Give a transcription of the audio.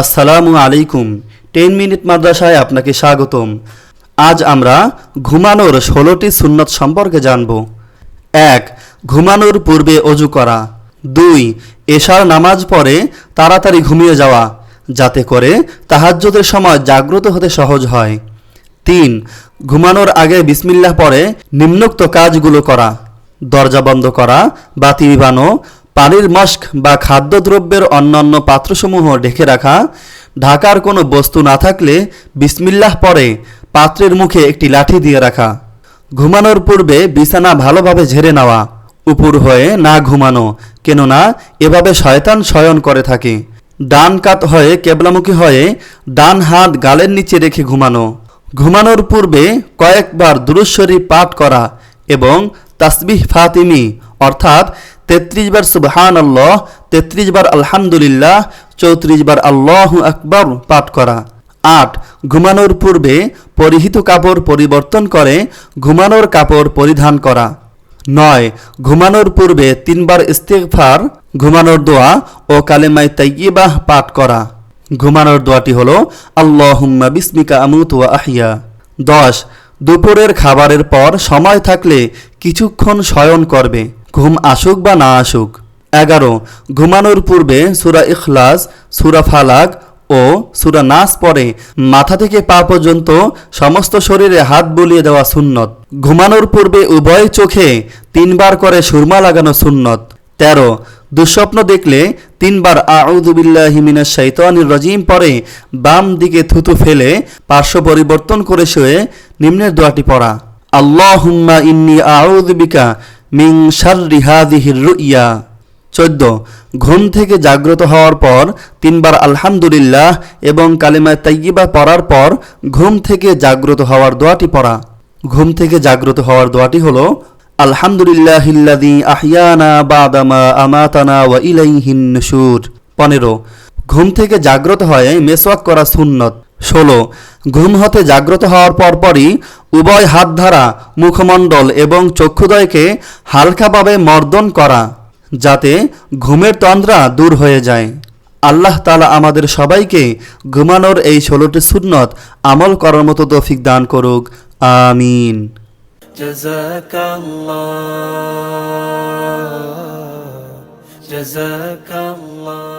আসসালামু আলাইকুম। Ten minute মাদ্রাসায় আপনাকে স্বাগতম। আজ আমরা ঘুমানোর ষোলোটি সুন্নত সম্পর্কে জানব। এক, ঘুমানোর পূর্বে অজু করা। দুই, এশার নামাজ পরে তাড়াতাড়ি ঘুমিয়ে যাওয়া, যাতে করে তাহাজ্জুদের সময় জাগ্রত হতে সহজ হয়। তিন, ঘুমানোর আগে বিসমিল্লাহ পরে নিম্নোক্ত কাজগুলো করা। দরজা বন্ধ করা, বাতি নিবানো পানির মস্ক বা খাদ্যদ্রব্যের অন্যান্য পাত্রসমূহ ঢেকে রাখা, ঢাকার কোনো বস্তু না থাকলে বিসমিল্লাহ পরে পাত্রের মুখে একটি লাঠি দিয়ে রাখা। ঘুমানোর পূর্বে বিছানা ভালোভাবে ঝেড়ে নেওয়া, উপর হয়ে না ঘুমানো, কেননা এভাবে শয়তান শয়ন করে থাকে। ডান কাত হয়ে কেবলামুখী হয়ে ডান হাত গালের নিচে রেখে ঘুমানো। ঘুমানোর পূর্বে কয়েকবার দুরুশ্বরী পাঠ করা এবং তাসবিহ ফাতিমি, অর্থাৎ তেত্রিশ বার সুবহান আল্লাহ তেত্রিশ বার আলহামদুলিল্লাহ, চৌত্রিশ বার আল্লাহ আকবর পাঠ করা। আট, ঘুমানোর পূর্বে পরিহিত কাপড় পরিবর্তন করে ঘুমানোর কাপড় পরিধান করা। নয়, ঘুমানোর পূর্বে তিনবার ইস্তেগফার, ঘুমানোর দোয়া ও কালেমাই তাইয়িবাহ পাঠ করা। ঘুমানোর দোয়াটি হলো, আল্লাহুম্মা বিসমিকা আমুত ওয়া আহিয়া দশ দুপুরের খাবারের পর সময় থাকলে কিছুক্ষণ শয়ন করবে, ঘুম আসুক বা না আসুক। এগারো, ঘুমানোর পূর্বে সুরা ইখলাস, সুরা ফালাক ও সুরা নাস পরে মাথা থেকে পা পর্যন্ত সমস্ত শরীরে হাত বুলিয়ে দেওয়া সুন্নত। ঘুমানোর পূর্বে উভয় চোখে তিনবার করে সুরমা লাগানো সুন্নত। তেরো দুঃস্বপ্ন দেখলে তিনবার আউদুবিল্লাহিমিনাস শৈতানির রজিম পরে বাম দিকে থুতু ফেলে পার্শ্ব পরিবর্তন করে শুয়ে নিম্নের দোয়াটি পড়া, আল্লাহুম্মা ইন্নি আউযুবিকা মিন শাররি হাযিহির রুইয়া। চোদ্দ, ঘুম থেকে জাগ্রত হওয়ার পর তিনবার আলহামদুলিল্লাহ এবং কালিমায় তাইয়িবা পড়ার পর ঘুম থেকে জাগ্রত হওয়ার দোয়াটি পড়া। ঘুম থেকে জাগ্রত হওয়ার দোয়াটি হলো আলহামদুলিল্লাহিল্লাযী আহিয়ানা বাদামা আমাতানা পনেরো, ঘুম থেকে জাগ্রত হয়ে মেসওয়াক করা সুন্নত। ষোলো, ঘুম হতে জাগ্রত হওয়ার পরপরই উভয় হাত ধারা মুখমণ্ডল এবং চক্ষুদয়কে হালকাভাবে মর্দন করা, যাতে ঘুমের তন্দ্রা দূর হয়ে যায়। আল্লাহ তালা আমাদের সবাইকে ঘুমানোর এই ষোলোটি সুন্নত আমল করার মতো তৌফিক দান করুক। আমিন। جزاك الله جزاك الله